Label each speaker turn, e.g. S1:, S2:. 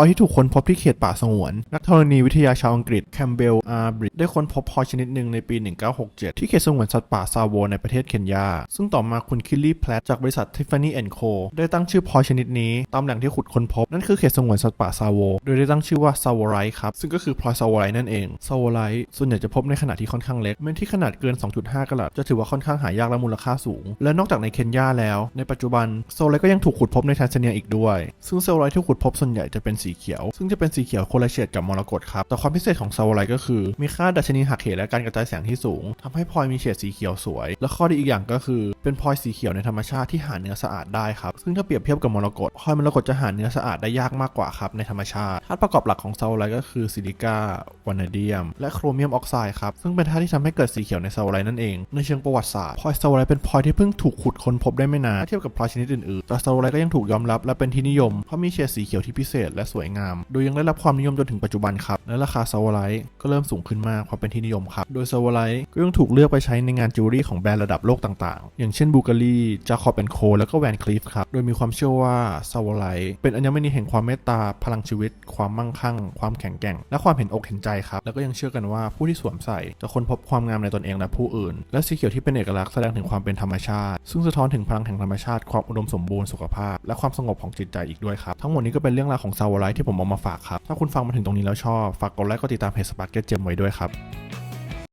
S1: ลอยที่ถูกค้นพบที่เขตป่าสงวน นักธรณีวิทยาชาวอังกฤษแคมเบลอาร์บริดได้ค้นพบพลอยชนิดหนึ่งในปี 1967 ที่เขตสงวนสัตว์ป่าซาโวในประเทศเคนยา ซึ่งต่อมาคุณคิลลี่แพลตจากบริษัท Tiffany Co ได้ตั้งชื่อพลอยชนิดนี้ตามแหล่งที่ขุดค้นพบ นั่นคือเขตสงวนสัตว์ป่าซาโว โดยได้ตั้งชื่อว่าซาโวไรท์ครับ ซึ่งก็คือพลอยซาโวไรท์นั่นเองซาโวไรท์ส่วนใหญ่จะพบในขนาดที่ค่อนข้างเล็กแม้ที่ขนาดเกิน 2.5กะรัตจะถือว่าค่อนข้างหายากและมูลค่าสูง และนอกจากในเคนยาแล้ว ในปัจจุบันโซไลก็ยังถูกขุดพบในแทนซาเนียอีกด้วย ซึ่งซไลที่ขุดพบส่วนใหญ่จะเป็นสีเขียว ซึ่งจะเป็นสีเขียวโคนละเฉดกับมรกตครับแต่ความพิเศษของเซลไลท์ก็คือ มีค่าดัชนีหักเหและการกระจายแสงที่สูงทำให้พลอยมีเฉดสีเขียวสวย และข้อดีอีกอย่างก็คือ เป็นพลอยสีเขียวในธรรมชาติที่หาเนื้อสะอาดได้ครับซึ่งถ้าเปรียบเทียบกับมรกตพลอยมรกตจะหาเนื้อสะอาดได้ยากมากกว่าครับในธรรมชาติธาตุประกอบหลักของเซลไลท์ก็คือซิลิก้าวานาเดียม และโครเมียมออกไซด์ครับซึ่งเป็นธาตุที่ทำให้เกิดสีเขียวในเซลไลท์นั่นเองในเชิงประวัติศาสตร์พลอยเซลไลท์เป็นพลอยที่เพิ่งถูกขุดค้นพบได้ไม่นานเทียบกับพลอยชนิดอื่นๆแต่เซลไลก็ยังถูกยอมรับและเป็นที่นิยมเพราะมีเฉดสีเขียวที่พิเศษและสวยงาม โดยยังได้รับความนิยมจนถึงปัจจุบันครับ และราคาเซลไลท์ก็เริ่มสูงขึ้นมากเพราะเป็นที่นิยมครับ โดยเซลไลท์ก็ยังถูกเลือกไปใช้ในงานจิวเวลรี่ของแบรนด์ระดับโลกต่างๆ อย่างเช่นบูการีจาคอบแอนโคแล้วก็แวนคลีฟครับ โดยมีความเชื่อว่าเซลไลท์เป็นอัญมณีแห่งความเมตตา พลังชีวิต ความมั่งคั่ง ความแข็งแกร่ง และความเห็นอกเห็นใจครับ แล้วก็ยังเชื่อกันว่าผู้ที่สวมใส่จะค้นพบความงามในตนเองและผู้อื่น และสีเขียวที่เป็นเอกลักษณ์แสดงถึงความเป็นธรรมชาติ ซึ่งสะท้อนถึงพลังแห่งธรรมชาติ ความอุดมสมบูรณ์ สุขภาพ และความสงบของจิตใจอีกด้วยครับ ทั้งหมดนี้ก็เป็นเรื่องราวของซาวไลท์ที่ผมเอามาฝากครับ ถ้าคุณฟังมาถึงตรงนี้แล้วชอบ ฝากกดไลค์กดติดตามเพจสปาร์เก็ตเจมไว้ด้วยครับ